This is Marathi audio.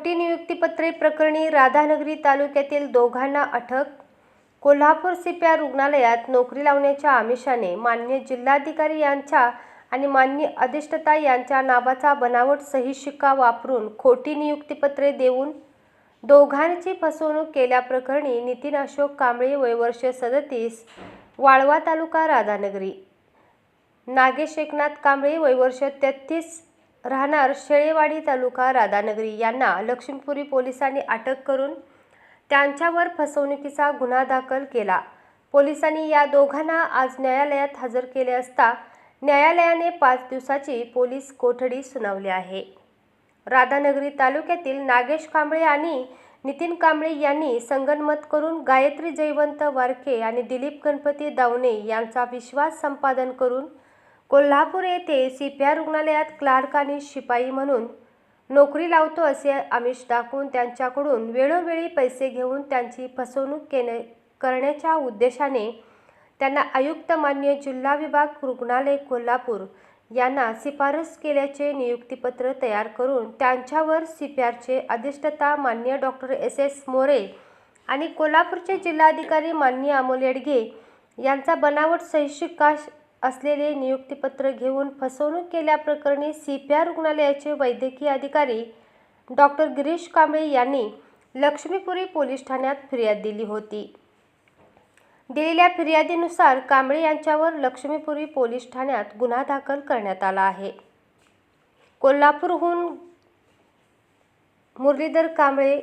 खोटी नियुक्तीपत्रे प्रकरणी राधानगरी तालुक्यातील दोघांना अटक कोल्हापूर सीपीआर रुग्णालयात नोकरी लावण्याच्या आमिषाने मान्य जिल्हाधिकारी यांच्या आणि मान्य अधिष्ठता यांच्या नावाचा बनावट सही शिक्का वापरून खोटी नियुक्तीपत्रे देऊन दोघांची फसवणूक केल्याप्रकरणी नितीन अशोक कांबळे वयवर्ष सदतीस वाळवा तालुका राधानगरी. नागेश एकनाथ कांबळे वयवर्ष तेहतीस राहणार शेळेवाडी तालुका राधानगरी. यांना लक्ष्मीपुरी पोलिसांनी अटक करून त्यांच्यावर फसवणुकीचा गुन्हा दाखल केला. पोलिसांनी या दोघांना आज न्यायालयात हजर केले असता न्यायालयाने पाच दिवसाची पोलीस कोठडी सुनावली आहे. राधानगरी तालुक्यातील नागेश कांबळे आणि नितीन कांबळे यांनी संगनमत करून गायत्री जयवंत वारके आणि दिलीप गणपती दावणे यांचा विश्वास संपादन करून कोल्हापूर येथे सी पी आर रुग्णालयात क्लार्क आणि शिपाई म्हणून नोकरी लावतो असे आमिष दाखवून त्यांच्याकडून वेळोवेळी पैसे घेऊन त्यांची फसवणूक केणे करण्याच्या उद्देशाने त्यांना आयुक्त मान्य जिल्हा विभाग रुग्णालय कोल्हापूर यांना शिफारस केल्याचे नियुक्तीपत्र तयार करून त्यांच्यावर सी पी आरचे अधिष्ठता मान्य डॉक्टर एस एस मोरे आणि कोल्हापूरचे जिल्हाधिकारी मान्य अमोल येडगे यांचा बनावट सहीशिक्का असलेले नियुक्तीपत्र घेऊन फसवणूक केल्याप्रकरणी सी पी आर रुग्णालयाचे वैद्यकीय अधिकारी डॉक्टर गिरीश कांबळे यांनी लक्ष्मीपुरी पोलीस ठाण्यात फिर्याद दिली होती. दिलेल्या फिर्यादीनुसार कांबळे यांच्यावर लक्ष्मीपुरी पोलीस ठाण्यात गुन्हा दाखल करण्यात आला आहे. कोल्हापूरहून मुरलीधर कांबळे